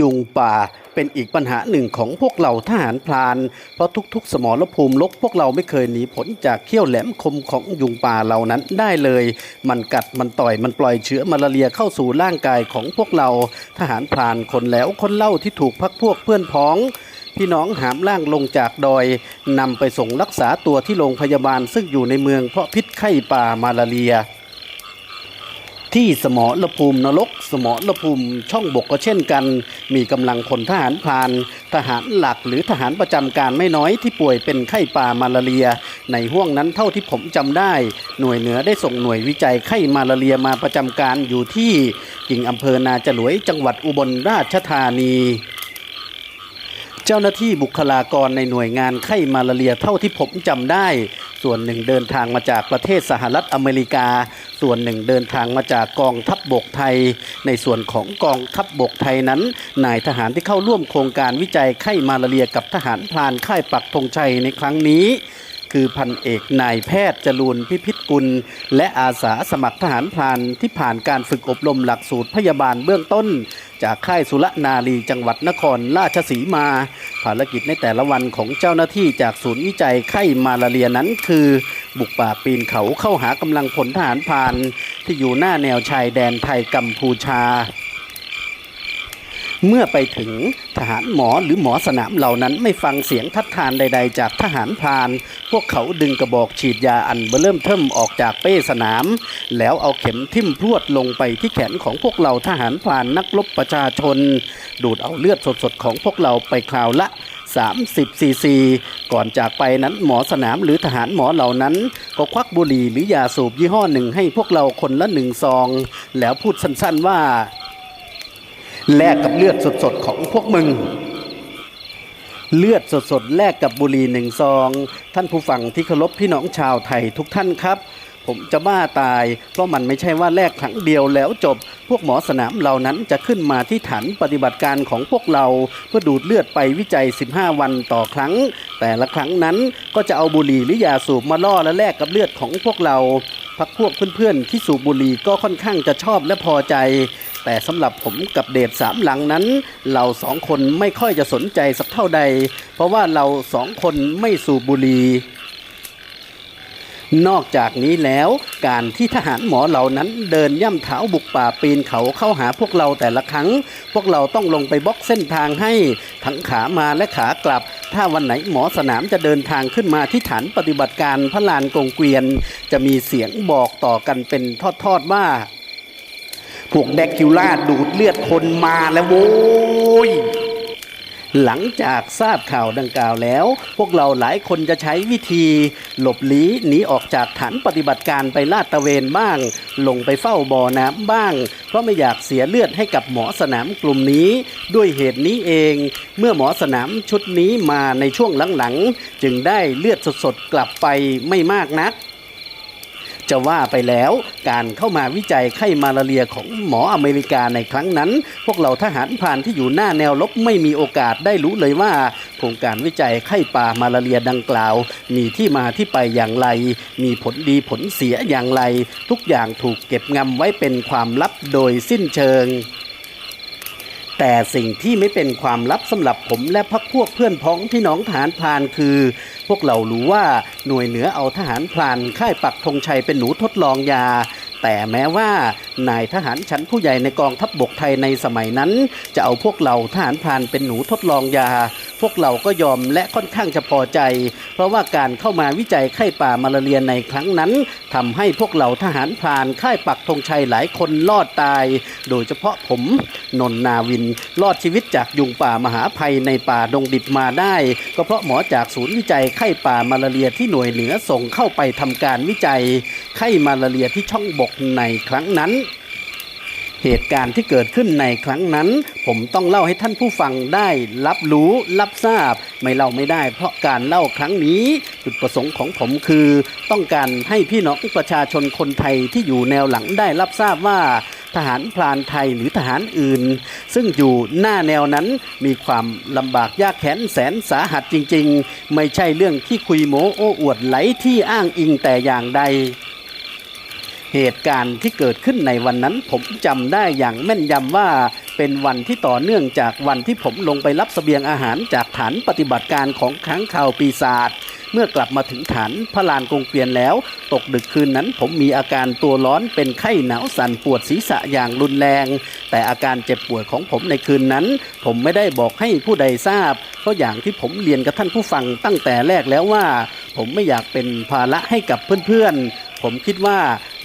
ยุงป่าเป็นอีกปัญหาหนึ่งของพวกเราทหารพราน เพราะทุกๆ สมรภูมิลบพวกเราไม่เคยหนีผลจากเขี้ยวแหลมคมของยุงป่าเหล่านั้นได้เลย มันกัดมันต่อยมันปล่อยเชื้อมาลาเรียเข้าสู่ร่างกายของพวกเราทหารพรานคนแล้วคนเล่าที่ถูกพักพวกเพื่อนพ้องพี่น้องหามล่างลงจากดอยนำไปส่งรักษาตัวที่โรงพยาบาลซึ่งอยู่ในเมืองเพราะพิษไข้ป่ามาลาเรีย ที่สมรภูมินรก สมรภูมิช่องบกก็เช่นกัน มีกำลังพลทหารพราน ทหารหลักหรือทหารประจำการไม่น้อยที่ป่วยเป็นไข้ป่ามาลาเรีย ในห่วงนั้นเท่าที่ผมจำได้ หน่วยเหนือได้ส่งหน่วยวิจัยไข้มาลาเรียมาประจำการอยู่ที่กิ่งอำเภอนาจรวยจังหวัดอุบลราชธานีเจ้าหน้าที่บุคลากรในหน่วยงานไข้มาลาเรียเท่าที่ผมจำได้ ส่วนหนึ่งเดินทางมาจากประเทศสหรัฐอเมริกา ส่วนหนึ่งเดินทางมาจากกองทัพบบกไทย ในส่วนของกองทัพบบกไทยนั้นนายทหารที่เข้าร่วมโครงการวิจัยไข้มาลาเรียกับทหารพลานค่ายปักธงชัยในครั้งนี้ คือพันเอกนายแพทย์จรูนพิพิธกุล และอาสาสมัครทหารพรานที่ผ่านการฝึกอบรมหลักสูตรพยาบาลเบื้องต้น จากค่ายสุรนารีจังหวัดนครราชสีมา ภารกิจในแต่ละวันของเจ้าหน้าที่จากศูนย์วิจัยไข้มาลาเรียนั้นคือ บุกป่าปีนเขาเข้าหากำลังพลทหารพรานที่อยู่หน้าแนวชายแดนไทยกัมพูชา เมื่อไปถึงทหารหมอหรือหมอสนามเหล่านั้นไม่ฟังเสียงทัดทานใด ๆ จากทหารพราน พวกเขาดึงกระบอกฉีดยาอันเบอเริ่มเทิมออกจากเป้สนาม แล้วเอาเข็มทิ่มพรวดลงไปที่แขนของพวกเราทหารพรานนักรบประชาชน ดูดเอาเลือดสดๆของพวกเราไปคราวละ30ซีซีก่อนจากไปนั้นหมอสนามหรือทหารหมอเหล่านั้น ก็ควักบุหรี่หรือยาสูบยี่ห้อหนึ่งให้พวกเราคนละหนึ่งซอง แล้วพูดสั้นๆว่า แลกกับเลือดสดๆของพวกมึง เลือดสดๆแลกกับบุหรี่หนึ่งซอง ท่านผู้ฟังที่เคารพพี่น้องชาวไทยทุกท่านครับ ผมจะบ้าตาย เพราะมันไม่ใช่ว่าแลกครั้งเดียวแล้วจบ พวกหมอสนามเหล่านั้นจะขึ้นมาที่ฐานปฏิบัติการของพวกเรา เพื่อดูดเลือดไปวิจัย 15 วันต่อครั้ง แต่ละครั้งนั้นก็จะเอาบุหรี่หรือยาสูบมาล่อและแลกกับเลือดของพวกเรา พักพวกเพื่อนๆ ที่สูบบุหรี่ก็ค่อนข้างจะชอบและพอใจ แต่สำหรับผมกับเดชสามหลังนั้น เราสองคนไม่ค่อยจะสนใจสักเท่าใด เพราะว่าเราสองคนไม่สูบบุหรี่ นอกจากนี้แล้วการที่ทหารหมอเหล่านั้นเดินย่ำเท้าบุกป่าปีนเขาเข้าหาพวกเราแต่ละครั้ง พวกเราต้องลงไปบล็อกเส้นทางให้ทั้งขามาและขากลับ ถ้าวันไหนหมอสนามจะเดินทางขึ้นมาที่ฐานปฏิบัติการพระลานกงเกวียน จะมีเสียงบอกต่อกันเป็นทอดๆว่า พวกแดกคิวล่าดูดเลือดคนมาแล้วโว้ย หลังจากทราบข่าวดังกล่าวแล้ว พวกเราหลายคนจะใช้วิธี หลบลี้หนีออกจากฐานปฏิบัติการไปลาดตระเวนบ้าง ลงไปเฝ้าบ่อน้ำบ้าง เพราะไม่อยากเสียเลือดให้กับหมอสนามกลุ่มนี้ ด้วยเหตุนี้เอง เมื่อหมอสนามชุดนี้มาในช่วงหลังๆ จึงได้เลือดสดๆกลับไปไม่มากนัก จะว่าไปแล้วการเข้ามาวิจัยไข้มาลาเรียของหมออเมริกาในครั้งนั้น พวกเราทหารผ่านที่อยู่หน้าแนวลบไม่มีโอกาสได้รู้เลยว่า โครงการวิจัยไข้ป่ามาลาเรียดังกล่าว มีที่มาที่ไปอย่างไร มีผลดีผลเสียอย่างไร ทุกอย่างถูกเก็บงำไว้เป็นความลับโดยสิ้นเชิง แต่สิ่งที่ไม่เป็นความลับสำหรับผมและพักพวกเพื่อนพ้องพี่น้องทหารพรานคือ พวกเรารู้ว่าหน่วยเหนือเอาทหารพรานค่ายปักธงชัยเป็นหนูทดลองยา แต่แม้ว่านายทหารชั้นผู้ใหญ่ในกองทัพบบกไทยในสมัยนั้น จะเอาพวกเราทหารพรานเป็นหนูทดลองยา พวกเราก็ยอมและค่อนข้างจะพอใจ เพราะว่าการเข้ามาวิจัยไข้ป่ามาลาเรียในครั้งนั้นทำให้พวกเราทหารพรานค่ายปักธงชัยหลายคนรอดตาย โดยเฉพาะผมนนนาวินรอดชีวิตจากยุงป่ามหาภัยในป่าดงดิบมาได้ ก็เพราะหมอจากศูนย์วิจัยไข้ป่ามาลาเรียที่หน่วยเหนือส่งเข้าไปทำการวิจัยไข้มาลาเรียที่ช่องบกในครั้งนั้น เหตุการณ์ที่เกิดขึ้นในครั้งนั้น ผมต้องเล่าให้ท่านผู้ฟังได้รับรู้รับทราบ ไม่เล่าไม่ได้ เพราะการเล่าครั้งนี้ จุดประสงค์ของผมคือ ต้องการให้พี่น้องประชาชนคนไทยที่อยู่แนวหลังได้รับทราบว่าทหารพรานไทยหรือทหารอื่น ซึ่งอยู่หน้าแนวนั้นมีความลำบากยากแค้นแสนสาหัสจริง ๆ ไม่ใช่เรื่องที่คุยโม้โอ้อวดไหลที่อ้างอิงแต่อย่างใด เหตุการณ์ที่เกิดขึ้นในวันนั้นผมจำได้อย่างแม่นยำว่าเป็นวันที่ต่อเนื่องจากวันที่ผมลงไปรับเสบียงอาหารจากฐานปฏิบัติการของค้างคาวปีศาจเมื่อกลับมาถึงฐานพระลานกงเกวียนแล้ว ตกดึกคืนนั้นผมมีอาการตัวร้อนเป็นไข้หนาวสั่นปวดศีรษะอย่างรุนแรง แต่อาการเจ็บปวยของผมในคืนนั้น ผมไม่ได้บอกให้ผู้ใดทราบ เพราะอย่างที่ผมเรียนกับท่านผู้ฟังตั้งแต่แรกแล้วว่า ผมไม่อยากเป็นภาระให้กับเพื่อนๆผมคิดว่า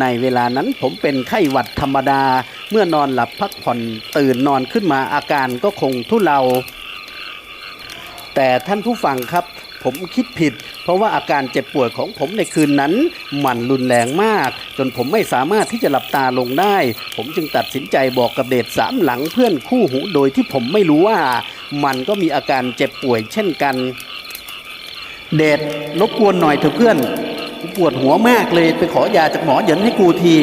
ในเวลานั้นผมเป็นไข้หวัดธรรมดา เมื่อนอนหลับพักผ่อนตื่นนอนขึ้นมาอาการก็คงทุเลา แต่ท่านผู้ฟังครับ ผมคิดผิด เพราะว่าอาการเจ็บป่วยของผมในคืนนั้น มันรุนแรงมาก จนผมไม่สามารถที่จะหลับตาลงได้ ผมจึงตัดสินใจบอกกับเดชสามหลังเพื่อนคู่หูโดยที่ผมไม่รู้ว่า มันก็มีอาการเจ็บป่วยเช่นกัน เดชรบกวนหน่อยเถอะเพื่อน ปวดหัวมากเลยไปขอยาจากหมอเหยินให้กูที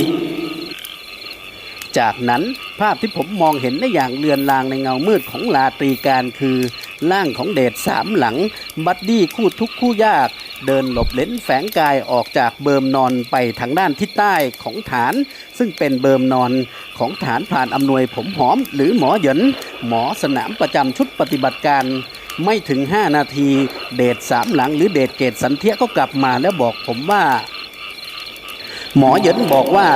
จากนั้นภาพที่ผมมองเห็นได้อย่างเลือนลางในเงามืดของลาตรีการคือร่างของเดชสามหลัง บัดดี้คู่ทุกคู่ยาก เดินหลบเลนแฝงกายออกจากเบิมนอนไปทางด้านทิศใต้ของฐาน ซึ่งเป็นเบิมนอนของฐานผ่านอำนวยผมหอม หรือหมอเหยินหมอสนามประจำชุดปฏิบัติการ ไม่ถึง 5 นาที เดชสามหลังหรือเดชเกตสันเทียก็กลับมาแล้วบอกผมว่า หมอเหยินบอกว่า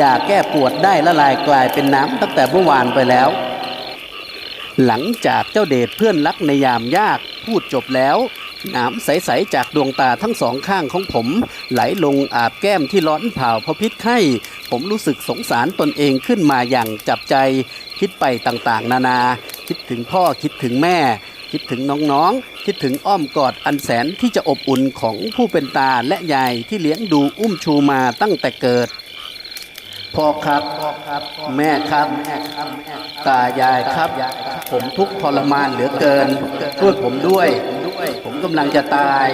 ยาแก้ปวดได้ละลายกลายเป็นน้ำตั้งแต่เมื่อวานไปแล้ว หลังจากเจ้าเดชเพื่อนรักในยามยากพูดจบแล้วน้ำใส ๆ จากดวงตาทั้งสองข้างของผม ไหลลงอาบแก้มที่ร้อนเผาเพราะพิษไข้ ผมรู้สึกสงสารตนเองขึ้นมาอย่างจับใจ คิดไปต่างๆ นานา คิดถึงพ่อคิดถึงแม่ คิดถึงน้องๆ คิดถึงอ้อมกอดอันแสนที่จะอบอุ่นของผู้เป็นตาและยายที่เลี้ยงดูอุ้มชูมาตั้งแต่เกิดพ่อครับ แม่ครับ ตายายครับ ผมทุกข์ทรมานเหลือเกินช่วยผมด้วย ผมกำลังจะตาย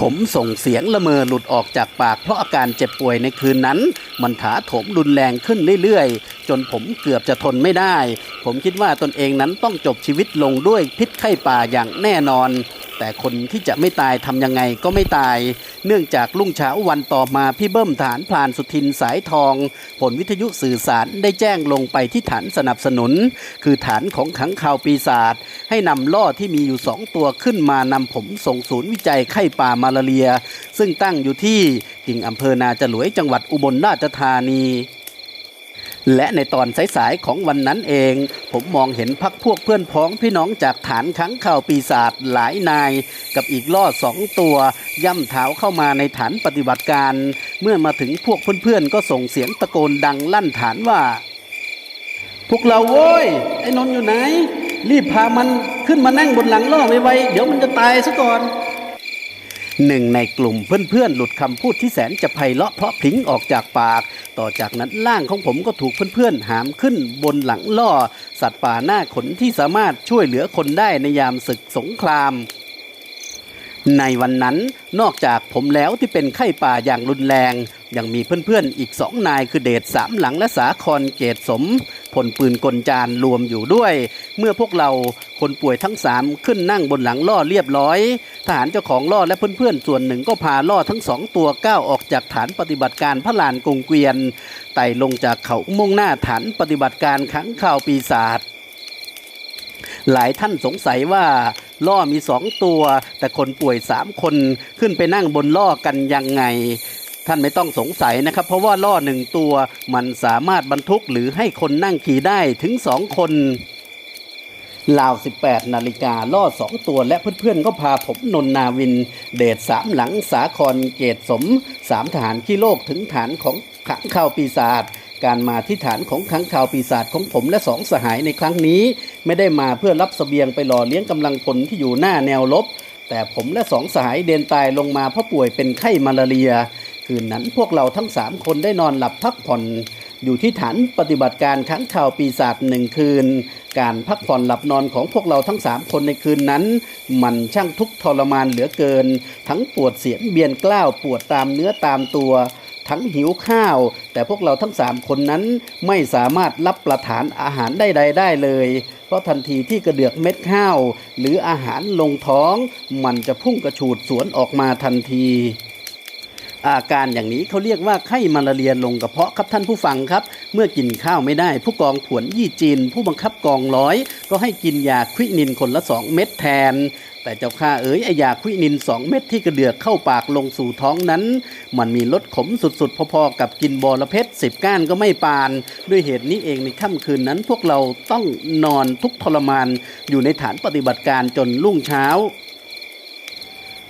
ผมส่งเสียงละเมอหลุดออกจากปากเพราะอาการเจ็บป่วยในคืนนั้น มันถาโถมรุนแรงขึ้นเรื่อยๆ จนผมเกือบจะทนไม่ได้ ผมคิดว่าตนเองนั้นต้องจบชีวิตลงด้วยพิษไข้ป่าอย่างแน่นอน แต่คนที่จะไม่ตายทำยังไงก็ไม่ตาย เนื่องจากรุ่งเช้าวันต่อมาพี่เบิ้มฐานพลานสุทินสายทอง ผลวิทยุสื่อสารได้แจ้งลงไปที่ฐานสนับสนุน คือฐานของขังข่าวปีศาจให้นำล่อที่มีอยู่สองตัวขึ้นมานำผมส่งศูนย์วิจัยไข้ป่ามาลาเรีย ซึ่งตั้งอยู่ที่กิ่งอำเภอนาจรวยจังหวัดอุบลราชธานี และในตอนสายๆของวันนั้นเอง ผมมองเห็นพักพวกเพื่อนพ้องพี่น้องจากฐานขังข่าวปีศาจหลายนาย กับอีกล่อสองตัว ย่ำเท้าเข้ามาในฐานปฏิบัติการ เมื่อมาถึงพวกเพื่อนๆก็ส่งเสียงตะโกนดังลั่นฐานว่า พวกเราโว้ย ไอ้นนอยู่ไหน รีบพามันขึ้นมานั่งบนหลังล่อไวๆเดี๋ยวมันจะตายซะก่อน หนึ่งในกลุ่มเพื่อนๆ หลุดคำพูดที่แสนจะไพเราะเพราะพริ้งออกจากปาก ต่อจากนั้นร่างของผมก็ถูกเพื่อนๆ หามขึ้นบนหลังล่อ สัตว์ป่าหน้าขนที่สามารถช่วยเหลือคนได้ในยามศึกสงครามในวันนั้นนอกจากผมแล้วที่เป็นไข้ป่าอย่างรุนแรง ยังมีเพื่อนๆ อีกสองนายคือเดชสามหลังและสาครเกตสม ผลปืนกลจานรวมอยู่ด้วย เมื่อพวกเราคนป่วยทั้งสามขึ้นนั่งบนหลังล่อเรียบร้อย ทหารเจ้าของล่อและเพื่อนๆ ส่วนหนึ่งก็พาล่อทั้งสองตัวก้าวออกจากฐานปฏิบัติการพระลานกงเกวียนไต่ลงจากเขามุ่งหน้าฐานปฏิบัติการขังข่าวปีศาจหลายท่านสงสัยว่าล่อมีสองตัว แต่คนป่วยสามคนขึ้นไปนั่งบนล่อกันยังไง ท่านไม่ต้องสงสัยนะครับ เพราะว่าล่อหนึ่งตัวมันสามารถบรรทุกหรือให้คนนั่งขี่ได้ถึงสองคนลาว 18 นาฬิกาล่อสองตัวและเพื่อนๆ ก็พาผมนนนาวิน เดชสามหลังสาครเกตสมสามทหารขี้โลกถึงฐานของขังข่าวปีศาจการมาที่ฐานของขังข่าวปีศาจของผมและสองสหายในครั้งนี้ ไม่ได้มาเพื่อรับเสบียงไปหล่อเลี้ยงกำลังพลที่อยู่หน้าแนวรบแต่ผมและสองสหายเดินตายลงมาเพราะป่วยเป็นไข้มาลาเรีย คืนนั้น พวกเราทั้งสามคนได้นอนหลับพักผ่อนอยู่ที่ฐานปฏิบัติการค้างข่าวปีศาจหนึ่งคืน การพักผ่อนหลับนอนของพวกเราทั้งสามคนในคืนนั้น มันช่างทุกข์ทรมานเหลือเกิน ทั้งปวดเสียนเบียนกล้าวปวดตามเนื้อตามตัว ทั้งหิวข้าว แต่พวกเราทั้งสามคนนั้นไม่สามารถรับประทานอาหารได้ใดได้เลย เพราะทันทีที่กระเดือกเม็ดข้าว หรืออาหารลงท้อง มันจะพุ่งกระฉูดสวนออกมาทันที อาการอย่างนี้เขาเรียกว่าไข้มาลาเรียลงกระเพาะครับท่านผู้ฟังครับ เมื่อกินข้าวไม่ได้ ผู้กองผวนยี่จีน ผู้บังคับกองร้อย ก็ให้กินยาควินินคนละสองเม็ดแทน แต่เจ้าข้าเอ๋ยไอยาควินินสองเม็ดที่กระเดือกเข้าปากลงสู่ท้องนั้น มันมีรสขมสุดๆ พอๆ กับกินบอระเพ็ดสิบก้านก็ไม่ปาน ด้วยเหตุนี้เองในค่ำคืนนั้นพวกเราต้องนอนทุกทรมานอยู่ในฐานปฏิบัติการจนรุ่งเช้า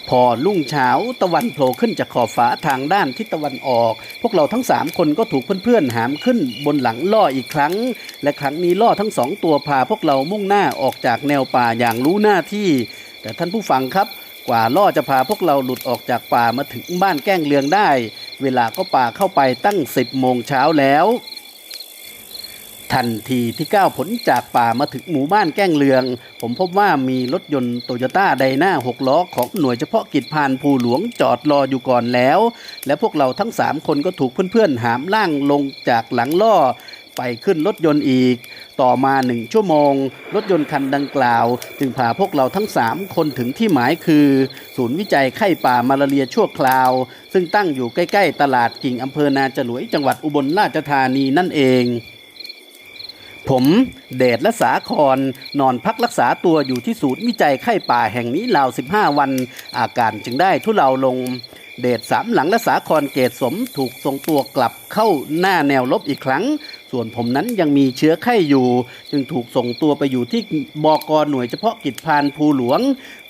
พอรุ่งเช้าตะวันโผล่ขึ้นจากขอบฟ้าทางด้านทิศตะวันออก พวกเราทั้งสามคนก็ถูกเพื่อนๆหามขึ้นบนหลังล่ออีกครั้ง และครั้งนี้ล่อทั้งสองตัวพาพวกเรามุ่งหน้าออกจากแนวป่าอย่างรู้หน้าที่ แต่ท่านผู้ฟังครับ กว่าล่อจะพาพวกเราหลุดออกจากป่ามาถึงบ้านแก้งเลืองได้ เวลาก็ป่าเข้าไปตั้ง10โมงเช้าแล้ว ทันทีที่ก้าวผลจากป่ามาถึงหมู่บ้านแก้งเลือง ผมพบว่ามีรถยนต์โตโยต้าไดนาหกล้อของหน่วยเฉพาะกิจพานภูหลวงจอดรออยู่ก่อนแล้ว และพวกเราทั้งสามคนก็ถูกเพื่อนๆ หามล่างลงจากหลังล่อ ไปขึ้นรถยนต์อีก ต่อมาหนึ่งชั่วโมง รถยนต์คันดังกล่าว จึงพาพวกเราทั้งสามคนถึงที่หมายคือ ศูนย์วิจัยไข้ป่ามาลาเรียชั่วคราว ซึ่งตั้งอยู่ใกล้ๆ ตลาดกิ่งอำเภอนาจลวยจังหวัดอุบลราชธานีนั่นเอง ผมเดชและสาครนอนพักรักษาตัวอยู่ที่ศูนย์วิจัยไข้ป่าแห่งนี้ราว 15 วัน อาการจึงได้ทุเลาลง เดชสามหลังและสาครเกตสมถูกส่งตัวกลับเข้าหน้าแนวลบอีกครั้ง ส่วนผมนั้นยังมีเชื้อไข้อยู่ จึงถูกส่งตัวไปอยู่ที่บกหน่วยเฉพาะกิจพานภูหลวง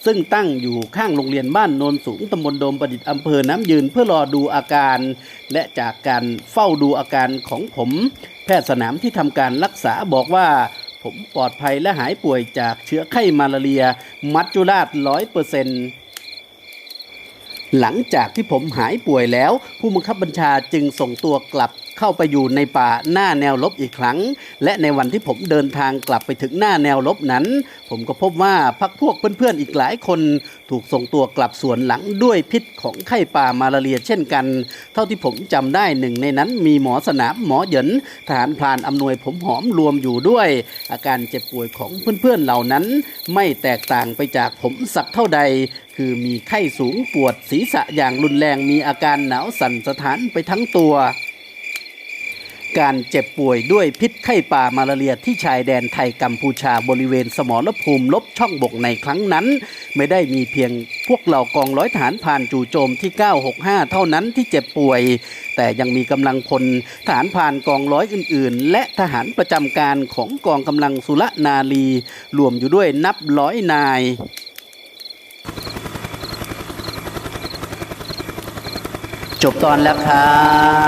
ซึ่งตั้งอยู่ข้างโรงเรียนบ้านโนนสูงตำบลโดมประดิษฐ์อำเภอน้ำยืนเพื่อรอดูอาการ และจากการเฝ้าดูอาการของผม แพทย์สนามที่ทำการรักษาบอกว่าผมปลอดภัยและหายป่วยจากเชื้อไข้มาลาเรีย มัจจุราชร้อยเปอร์เซ็นต์ หลังจากที่ผมหายป่วยแล้ว ผู้บังคับบัญชาจึงส่งตัวกลับ เข้าไปอยู่ในป่าหน้าแนวลบอีกครั้ง และในวันที่ผมเดินทางกลับไปถึงหน้าแนวลบนั้น ผมก็พบว่าพักพวกเพื่อนๆอีกหลายคน ถูกส่งตัวกลับสวนหลังด้วยพิษของไข้ป่ามาลาเรียเช่นกัน เท่าที่ผมจำได้หนึ่งในนั้นมีหมอสนามหมอเหยินทหารพรานอำนวยผมหอมรวมอยู่ด้วย อาการเจ็บป่วยของเพื่อนๆเหล่านั้น ไม่แตกต่างไปจากผมสักเท่าใดคือมีไข้สูงปวดศีรษะอย่างรุนแรงมีอาการหนาวสั่นสถานไปทั้งตัว การเจ็บป่วยด้วยพิษไข้ป่ามาลาเรียที่ชายแดนไทยกัมพูชาบริเวณสมรภูมิลบช่องบกในครั้งนั้น ไม่ได้มีเพียงพวกเหล่ากองร้อยทหารผ่านจู่โจมที่ 965 เท่านั้นที่เจ็บป่วย แต่ยังมีกำลังพลทหารผ่านกองร้อยอื่น ๆ และทหารประจำการของกองกำลังสุรนารีรวมอยู่ด้วยนับร้อยนาย จบตอนแล้วครั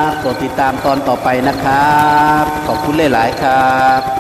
บ กดติดตามตอนต่อไปนะครับ ขอบคุณหลาย ๆ ครับ